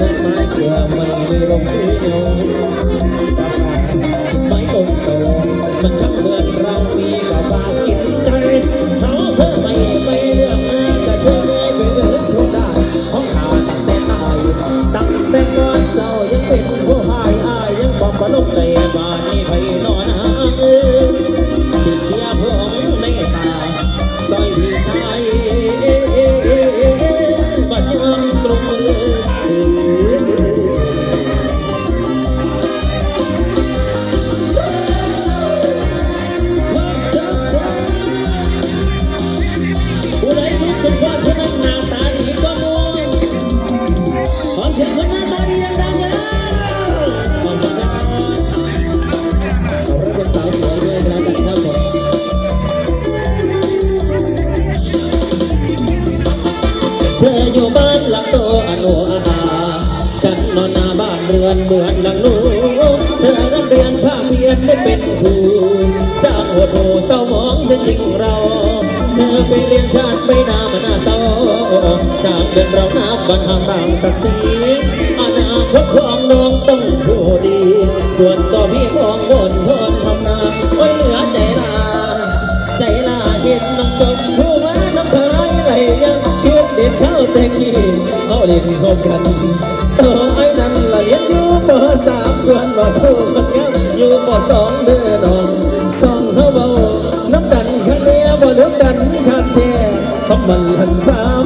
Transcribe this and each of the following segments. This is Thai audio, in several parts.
lên mái cửa mình đi đồng ý nhau นอนหน้าบ้านเรือนเหมือนหลังลูกเธอรับเรียนภาคเพียนได้เป็นครูจ้างหัวโถเศร้ามองเสียจริงเราเธอไปเรียนชาติไปนามาหน้าเศร้าจากเป็นเราน้ำบันทางต่างศักดิ์ศรีอนาคตของน้องต้องผู้ดี ส่วนต่อพี่ของบนพรทำนาโอ้เหลือใจลา ใจลาเห็นน้องจมผู้ว่าน้ำพายไหลยังคิด เด็ดเข้าแต่กี้เขาเล่นคบกันเออไอ้นั่นละเรียนอยู่ปสามส่วนว่าผู้มันยังอยู่ปสองเด้อน้องสองเขาเบาน้ำกันข้างเนี้ยบ่เลือกกันข้างแท้คำมันหันพาม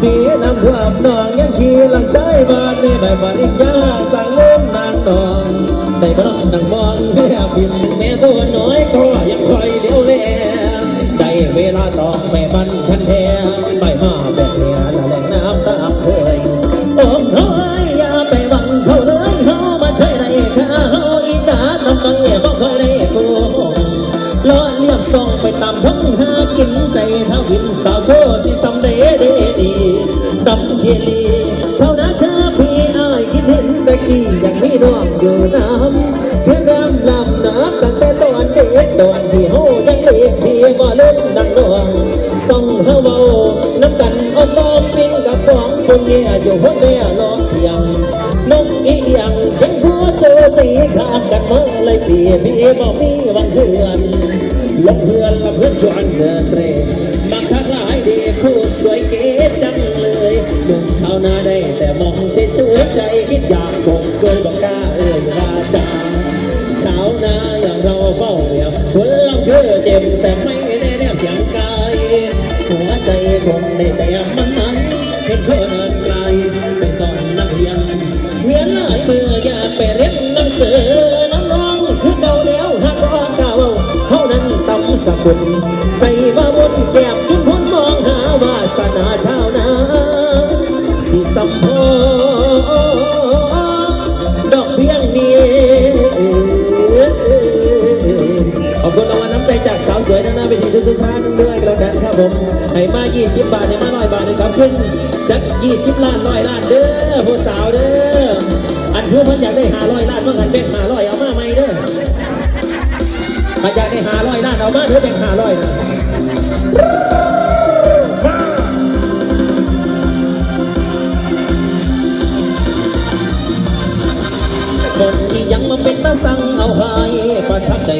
ปีน้ำท่วมนองยังขี่หลังใจบ้านในใบปริญญาสั่งเล่นนางนอนได้บ้างนั่งมองแม่พิมแม่ตัวน้อยก็ยังคอยเดียวแลได้เวลาต้องแม่มันคันแท้ไปมาแบบนี้ นสาวโทสิสำเดเดดีดำเคลีเท่านั้นเธอพี่อายคิดเห็นตะกี้ยังมีน้องอยู่น้ำเพื่อนรำลำน้ำตั้งแต่ตอนเด็กตอนที่โหยังเล็กพี่บ่เล่นดังน้องส่องเฮาเบาน้ำกันอ้อมบอมปิ้งกับบ้องคนเนี่ยอยู่หัวแม่ลองเพียงนกอีหยังเห็นหัวโจตีขาดกันเมื่อไรพี่พี่บ่มีวังเพื่อนลบเพื่อนละเพื่อนชวนเดินเตร คิดอยากคงเกินบอกกล้าเอ่ยว่าจาชาวนาอย่างเราเฝ้าเรียบคนลำเคือเจ็บแสบไม่แน่แน่เพียงกายหัวใจคงได้แต่มันมันเห็นคนเดินไกลไปสอนนักเรียนเวียนหลายมืออยากไปเรียนหนังสือน้องๆคือเก่าแล้วหากก็เก่าเท่านั้นตำสกุลใจว่า กแล้วกันครับผมให้มา 20 บาทให้มาร้อยบาทนะครับขึ้นจัก20 ล้านร้อยล้านเด้อผู้สาวเด้ออันพวกมันอยากได้หาร้อยล้านเมื่อกันเป็นหาร้อยเอามาไหมเด้อมันอยากได้หาร้อยล้านเอามาเด้อเป็นหาร้อยคนที่ยังมาเป็นตาสั่งเอาไว้ประทับใจ